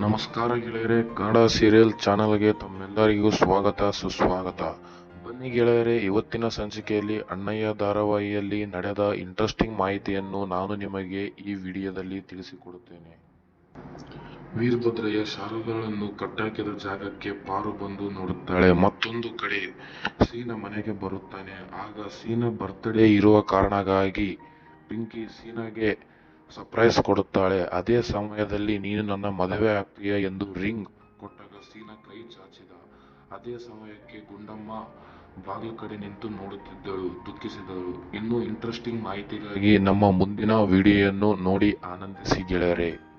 ನಮಸ್ಕಾರ ಗೆಳೆಯರೆ, ಕನ್ನಡ ಸೀರಿಯಲ್ ಚಾನಲ್ಗೆ ತಮ್ಮೆಲ್ಲರಿಗೂ ಸ್ವಾಗತ, ಸುಸ್ವಾಗತ. ಬನ್ನಿ ಗೆಳೆಯರೆ, ಇವತ್ತಿನ ಸಂಚಿಕೆಯಲ್ಲಿ ಅಣ್ಣಯ್ಯ ಧಾರಾವಾಹಿಯಲ್ಲಿ ನಡೆದ ಇಂಟ್ರೆಸ್ಟಿಂಗ್ ಮಾಹಿತಿಯನ್ನು ನಾನು ನಿಮಗೆ ಈ ವಿಡಿಯೋದಲ್ಲಿ ತಿಳಿಸಿಕೊಡುತ್ತೇನೆ. ವೀರಭದ್ರಯ್ಯ ಶಾರುಗಳನ್ನು ಕಟ್ಟಾಕಿದ ಜಾಗಕ್ಕೆ ಪಾರು ಬಂದು ನೋಡುತ್ತಾಳೆ. ಮತ್ತೊಂದು ಕಡೆ ಸೀನ ಮನೆಗೆ ಬರುತ್ತಾನೆ. ಆಗ ಸೀನ ಬರ್ತ್ಡೇ ಇರುವ ಕಾರಣಕ್ಕಾಗಿ ಪಿಂಕಿ ಸೀನಾಗೆ ಸರ್ಪ್ರೈಸ್ ಕೊಡುತ್ತಾಳೆ. ಅದೇ ಸಮಯದಲ್ಲಿ ನೀನು ನನ್ನ ಮದುವೆ ಆಗ್ತೀಯ ಎಂದು ರಿಂಗ್ ಕೊಟ್ಟಾಗ ಸೀನಾ ಕೈ ಚಾಚಿದ. ಅದೇ ಸಮಯಕ್ಕೆ ಗುಂಡಮ್ಮ ಬಾಗಿಲ ಕಡೆ ನಿಂತು ನೋಡುತ್ತಿದ್ದಳು, ದುಃಖಿಸಿದಳು. ಇನ್ನೂ ಇಂಟ್ರೆಸ್ಟಿಂಗ್ ಮಾಹಿತಿಗಾಗಿ ನಮ್ಮ ಮುಂದಿನ ವಿಡಿಯೋಯನ್ನು ನೋಡಿ ಆನಂದಿಸಿ ಗೆಳೆಯರೆ.